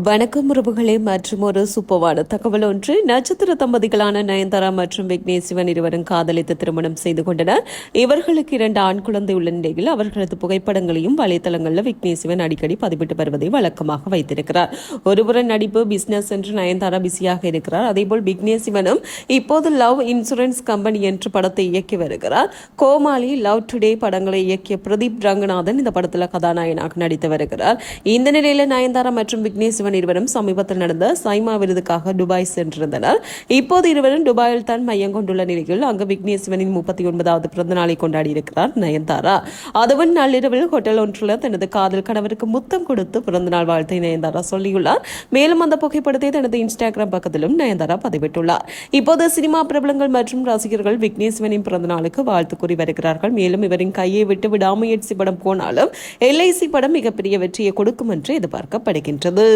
வணக்கம் உறவுகளே மற்றும் ஒரு சூப்பவான தகவல் ஒன்று. நட்சத்திர தம்பதிகளான நயன்தாரா மற்றும் விக்னேஷ் சிவன் இருவரும் காதலித்து திருமணம் செய்து கொண்டனர். இவர்களுக்கு இரண்டு ஆண் குழந்தை உள்ள நிலையில் அவர்களது புகைப்படங்களையும் வலைத்தளங்களில் விக்னேஷ் சிவன் அடிக்கடி பதிவிட்டு வருவதை வழக்கமாக வைத்திருக்கிறார். ஒருபுற நடிப்பு பிசினஸ் என்று நயன்தாரா பிஸியாக இருக்கிறார். அதேபோல் விக்னேஷ் சிவனும் இப்போது லவ் இன்சூரன்ஸ் கம்பெனி என்று படத்தை இயக்கி வருகிறார். கோமாளி லவ் டுடே படங்களை இயக்கிய பிரதீப் ரங்கநாதன் இந்த படத்தில் கதாநாயகனாக நடித்து வருகிறார். இந்த நிலையில் நயன்தாரா மற்றும் விக்னேஷ் சிவன் இருவரும் சமீபத்தில் நடந்த சைமா விருதுக்காக துபாய் சென்றிருந்தனர். இப்போது இருவரும் துபாயில் தான் மையம் கொண்டுள்ள நிலையில் அங்கு விக்னேஸ்வனின் முப்பத்தி ஒன்பதாவது பிறந்த நாளை கொண்டாடி இருக்கிறார் நயன்தாரா. அதுவும் நள்ளிரவில் ஹோட்டல் ஒன்றில் தனது காதல் கணவருக்கு முத்தம் கொடுத்து பிறந்தநாள் வாழ்த்தை நயன்தாரா சொல்லியுள்ளார். மேலும் அந்த புகைப்படத்தை தனது இன்ஸ்டாகிராம் பக்கத்திலும் நயன்தாரா பதிவிட்டுள்ளார். இப்போது சினிமா பிரபலங்கள் மற்றும் ரசிகர்கள் விக்னேஸ்வனின் பிறந்த நாளுக்கு வாழ்த்து கூறி வருகிறார்கள். மேலும் இவரின் கையை விட்டு விடாமுயற்சி படம் போனாலும் எல்ஐசி படம் மிகப்பெரிய வெற்றியை கொடுக்கும் என்று எதிர்பார்க்கப்படுகின்றது.